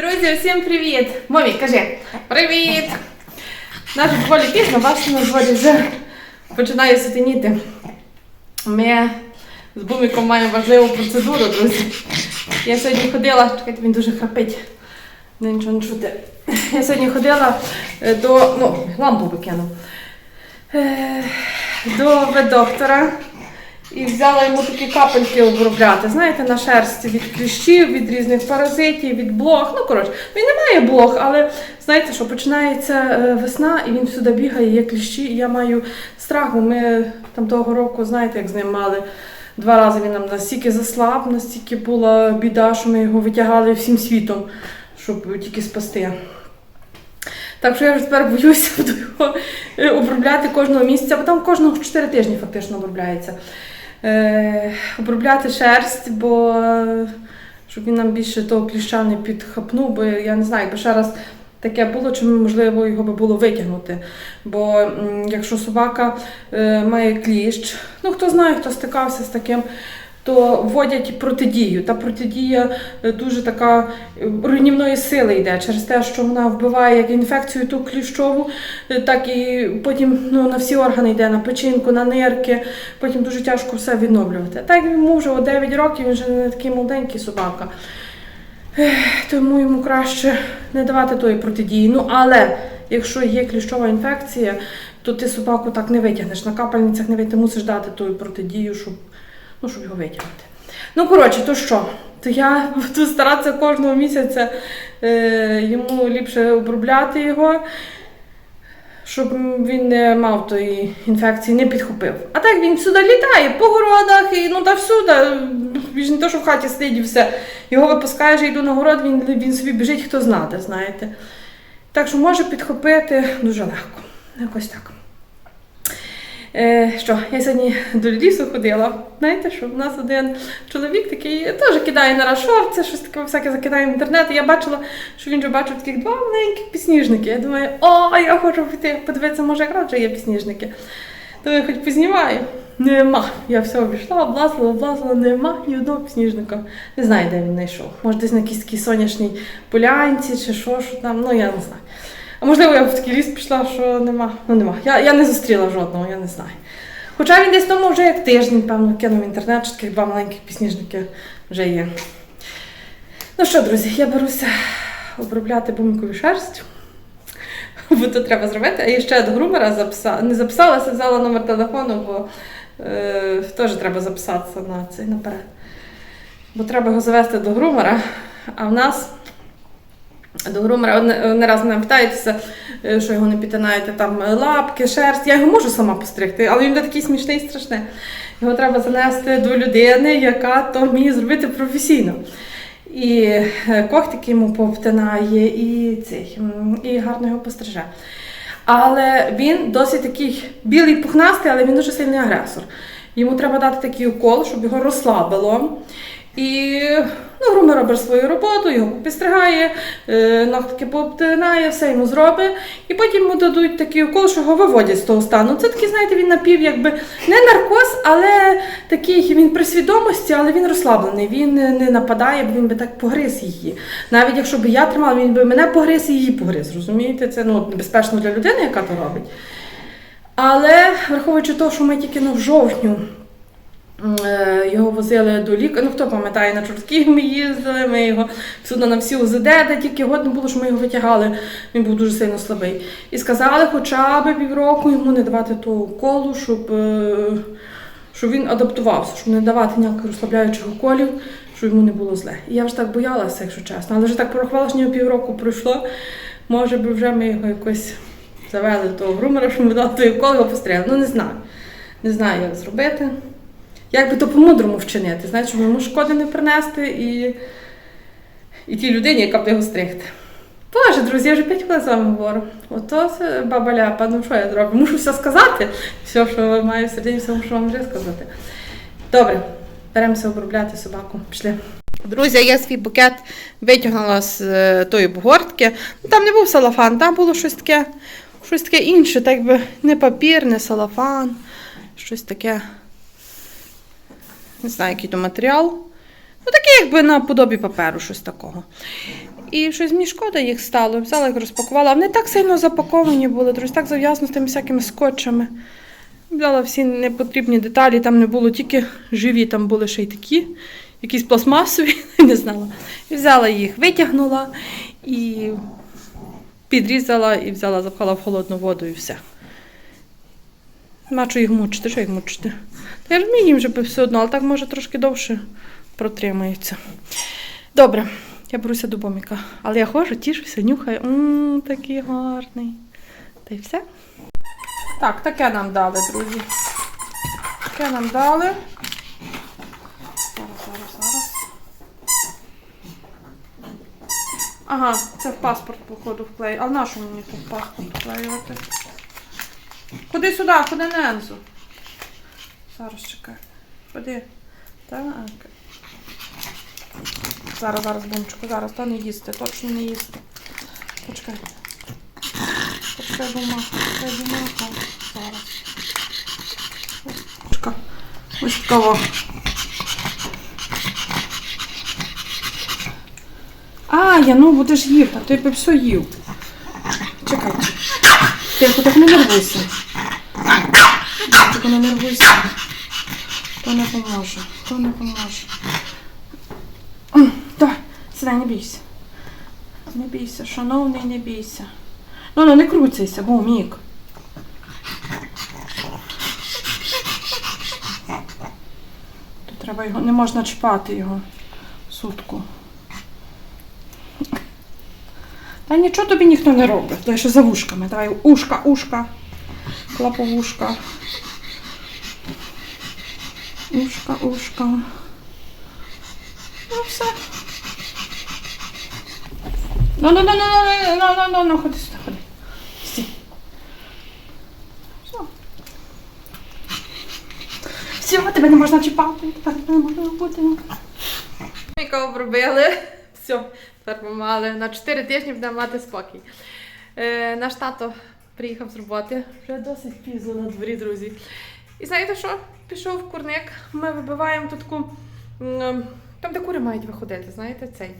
Друзі, всім привіт! Момі, кажи привіт! Наш доволі пізно, бачите, на дворі вже починає сутеніти. Ми з Буміком маємо важливу процедуру, друзі. Я сьогодні ходила, чекайте, він дуже храпить. Не нічого не чути. Я сьогодні ходила е, до. Ну, лампу викину. Е, До ведоктора і взяла йому такі капельки обробляти. Знаєте, на шерсті від кліщів, від різних паразитів, від блох. Ну, коротше, він не має блох, але знаєте, що починається е, весна, і він всюди бігає, є кліщі, і я маю страх, бо ми там того року, знаєте, як з ним мали. Два рази він нам настільки заслаб, настільки була біда, що ми його витягали всім світом, щоб тільки спасти. Так що я вже тепер боюся буду його е, обробляти кожного місяця, бо там кожного 4 тижні фактично обробляється. Е, обробляти шерсть, бо щоб він нам більше того кліща не підхапнув, бо я не знаю, якби ще раз таке було, чи можливо його би було витягнути. Бо якщо собака е, має кліщ, ну хто знає, хто стикався з таким. То вводять протидію. Та протидія е, дуже така е, руйнівної сили йде через те, що вона вбиває як інфекцію ту кліщову, е, так і потім ну, на всі органи йде, на печінку, на нирки, потім дуже тяжко все відновлювати. Так йому вже о 9 років, він вже не такий молоденький собака. Тому йому краще не давати тої протидії. Ну, але якщо є кліщова інфекція, то ти собаку так не витягнеш. На капельницях не витягнеш, ти мусиш дати ту протидію, щоб, ну, щоб його витягнути. Ну, коротше, то що? То я буду старатися кожного місяця е, йому ліпше обробляти його, щоб він не мав тої інфекції, не підхопив. А так він всюди літає, по городах і ну та всюди. Він ж не то, що в хаті сидить і все. Його випускаєш, я йду на город, він, він собі біжить, хто знати, знаєте. Так що може підхопити дуже легко. Якось так. Е, що, я сьогодні до лісу ходила. Знаєте, що в нас один чоловік такий теж кидає на шорти, щось таке всяке закидає в інтернет. І я бачила, що він вже бачив таких два маленьких пісніжники. Я думаю, о, я хочу піти подивитися, може якраз вже є пісніжники. То я хоч познімаю. Нема. Я все обійшла, облазила, облазила, нема ні одного пісніжника. Не знаю, де він знайшов. Може, десь на якійсь такій сонячній полянці чи що, що там, ну я не знаю. А можливо, я в такий ліс пішла, що нема. Ну нема. Я, я не зустріла жодного, я не знаю. Хоча він десь тому вже як тиждень, певно, кинув інтернет, що таких два маленьких пісніжники вже є. Ну що, друзі, я беруся обробляти бумикову шерсть. Бо то треба зробити. А я ще до грумера записала, не записалася, взяла номер телефону, бо е, теж треба записатися на цей наперед. Бо треба його завести до грумера, а в нас до грумера одне раз мене питаєтеся, е, що його не підтинаєте там лапки, шерсть. Я його можу сама постригти, але він такий смішний і страшний. Його треба занести до людини, яка то вміє зробити професійно. І е, когтики йому повтинає, і, цей, і гарно його постриже. Але він досить такий білий пухнастий, але він дуже сильний агресор. Йому треба дати такий укол, щоб його розслабило. І ну, грумер робить свою роботу, його підстригає, е, ногтики пообтинає, все йому зробить. І потім йому дадуть такий укол, що його виводять з того стану. Це такий, знаєте, він напів, якби не наркоз, але такий він при свідомості, але він розслаблений. Він не не нападає, бо він би так погриз її. Навіть якщо б я тримала, він би мене погриз і її погриз. Розумієте? Це ну, небезпечно для людини, яка то робить. Але враховуючи те, що ми тільки ну, в жовтню е, його возили до лікаря. Ну хто пам'ятає, на Чортків ми їздили, ми його всюди на всі УЗД, де тільки годно було, що ми його витягали. Він був дуже сильно слабий. І сказали, хоча б півроку йому не давати того уколу, щоб, е, щоб він адаптувався, щоб не давати ніяких розслабляючих уколів, щоб йому не було зле. І я вже так боялася, якщо чесно. Але вже так порахувала, що півроку пройшло. Може би вже ми його якось завели до того грумера, щоб ми дали той укол, його постріляли. Ну не знаю. Не знаю, як зробити. Як би то по-мудрому вчинити, знаєш, щоб йому шкоди не принести і, і тій людині, яка буде його стригти. Боже, друзі, я вже п'ять хвилин з вами говорю. Ото баба ляпа, ну що я зроблю? Мушу все сказати. Все, що маю в середині, все мушу вам вже сказати. Добре, беремося обробляти собаку. Пішли. Друзі, я свій букет витягнула з е, тої бугортки. Ну, Там не був салафан, там було щось таке, щось таке інше, так би не папір, не салафан, щось таке. Не знаю, який то матеріал. Ну, таке, якби на подобі паперу, щось такого. І щось мені шкода їх стало. Взяла їх розпакувала. Вони так сильно запаковані були, друзі, так зав'язано з тими всякими скотчами. Взяла всі непотрібні деталі, там не було тільки живі, там були ще й такі, якісь пластмасові, не знала. І взяла їх, витягнула і підрізала і взяла, запхала в холодну воду і все. Що їх мучити, що їх мучити. Я розумію, їм вже все одно, але так може трошки довше протримаються. Добре, я беруся до боміка. Але я ходжу, тішуся, нюхаю. Ммм, такий гарний. Та й все. Так, таке нам дали, друзі. Таке нам дали. Зараз, зараз, зараз. Ага, це в паспорт, походу, вклею. А на що мені тут паспорт вклеювати? Ходи сюди, ходи на Ензу. Зараз чекай. Ходи. Так. Зараз, зараз, бумчику, зараз, то не їсти, точно не їсти. Почекай. Почекай бумагу, почекай бумагу. Зараз. Почекай. Ось такого. А, я ну будеш їв, а ти б все їв. Тихо, так не нервуйся. Тільки не нервуйся. То не поможе. То не поможе. Давай, сідай, не бійся. Не бійся, шановний, не бійся. Ну, ну, не круцайся, бо мік. Тут треба його, не можна чіпати його сутку. Та нічого тобі ніхто не робить. Дай ще за вушками. Давай ушка, ушка. Клаповушка. Ушка, ушка. Ну все. Ну, ну, ну, ну, ну, ну, ну, ну, ну, ходи сюди, ходи. Стій. Все. Все, тебе не можна чіпати, тебе не можна робити. Яка обробили. Все, тепер ми мали на 4 тижні будемо мати спокій. Е, наш тато приїхав з роботи, вже досить пізно на дворі, друзі. І знаєте що? Пішов в курник, ми вибиваємо тут таку. Там, де кури мають виходити, знаєте, цей.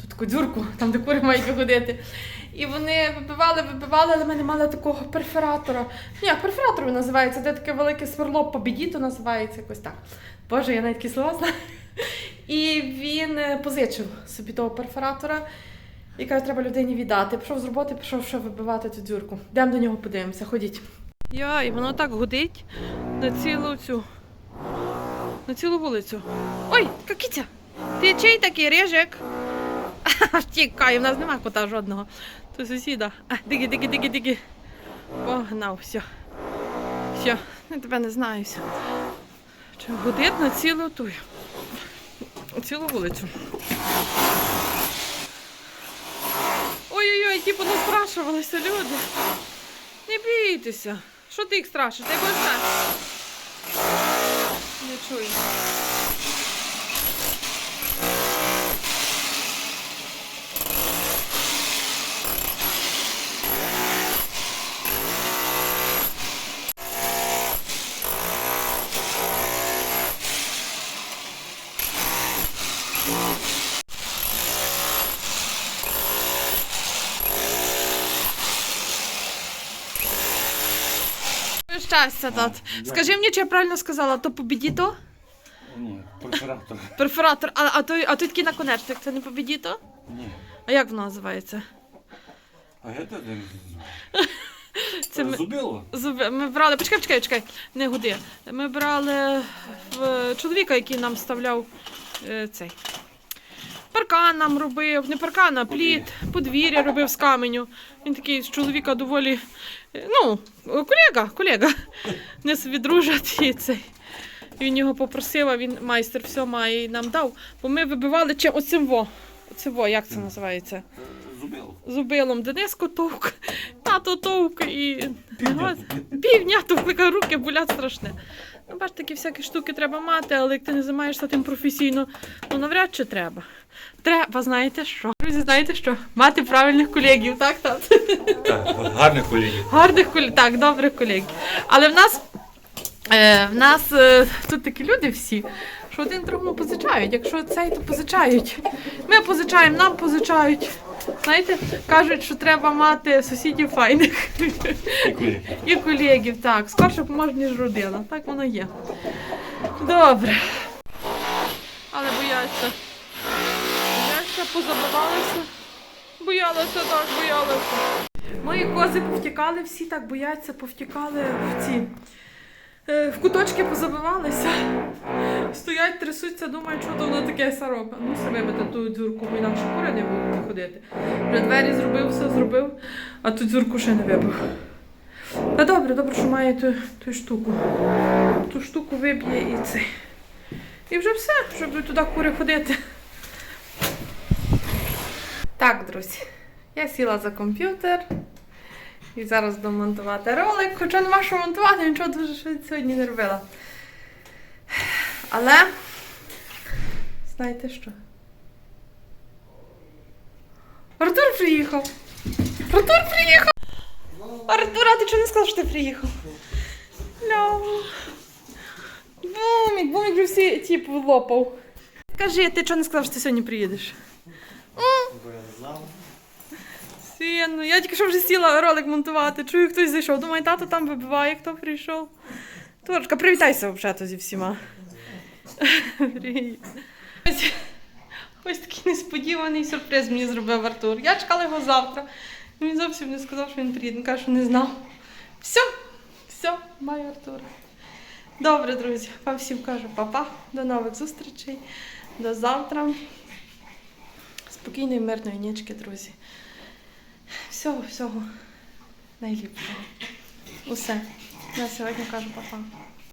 Тут таку дзюрку, там, де кури мають виходити. І вони вибивали, вибивали, але ми не мали такого перфоратора. Ні, він називається, де таке велике сверло побідіто називається якось так. Боже, я навіть такі слова знаю. І він е, позичив собі того перфоратора і каже, треба людині віддати. Пішов з роботи, пішов ще вибивати цю дзюрку. Йдемо до нього подивимося, ходіть. Я, і воно так гудить на цілу цю. На цілу вулицю. Ой, какіця! Ти чий такий рижик? Втікай, в нас нема кота жодного. То сусіда. Диги, диги, диги, диги. Погнав, все. Все, я тебе не знаю. Чи гудить на цілу ту. Цілу вулицю. Ой-ой-ой, ті понаспрашувалися люди. Не бійтеся. Що ти їх страшиш? Ти так? Не чую. Щастя, тат. Скажи мені, чи я правильно сказала, то побідіто? Ні, прокуратор. Перфоратор, а, а той, а той такий наконечник, це не побідіто? Ні. А як воно називається? А это Це ми, зубило? зуби- ми брали. Почекай, почекай, почекай, не гуди. Ми брали в чоловіка, який нам вставляв е, цей. Паркан нам робив, не паркан, а плід, подвір'я робив з каменю. Він такий з чоловіка доволі, е, ну, колега, колега. Не собі дружать і цей. Він його попросив, а він майстер все має і нам дав. Бо ми вибивали чим оцим во. Оцим во, як це називається? Зубило. Зубилом Дениску товк, тато товк і півдня товклика руки болять страшне. Ну, бач, такі всякі штуки треба мати, але як ти не займаєшся тим професійно, ну навряд чи треба. Треба, знаєте що? Друзі, знаєте що? Мати правильних колегів, так, так? Так, гарних колегів. Гарних колег, так, добрих колегів. Але в нас, е, в нас е, тут такі люди всі, що один другому позичають. Якщо цей, то позичають. Ми позичаємо, нам позичають. Знаєте, кажуть, що треба мати сусідів файних І колегів. Так, скорше поможе, ніж родина. Так воно є. Добре. Але бояться. Бояться, позабивалися. Боялася так, боялася. Мої кози повтікали, всі так бояться, повтікали в ці. Е, В куточки позабивалися. Стоять, трясуться, думають, що то воно таке сорока. Ну, себе би ту дзюрку, бо інакше кури не будуть ходити. Вже двері зробив, все зробив, а ту дзюрку ще не вибив. Та добре, добре, що має ту, ту штуку. Ту штуку виб'є і це. І вже все, щоб туди кури ходити. Так, друзі, я сіла за комп'ютер і зараз буду монтувати ролик, хоча нема що монтувати, нічого дуже сьогодні не робила. Але знаєте що? Артур приїхав! Артур приїхав! Артур, а ти чого не сказав, що ти приїхав? Бумік, бумік вже всі типу лопав. Кажи, ти чого не сказав, що ти сьогодні приїдеш? Бо я не знав. Сіно, я тільки що вже сіла ролик монтувати. Чую, хтось зайшов. Думаю, тато там вибиває, хто прийшов. Турочка, привітайся взагалі зі всіма. Ось, ось такий несподіваний сюрприз мені зробив Артур. Я чекала його завтра. Він зовсім не сказав, що він приїде. Він каже, що не знав. Все, все, маю Артура. Добре, друзі, вам всім кажу папа. До нових зустрічей. До завтра. Спокійної, мирної нічки, друзі. Всього, всього найліпшого. Усе. На сьогодні кажу папа.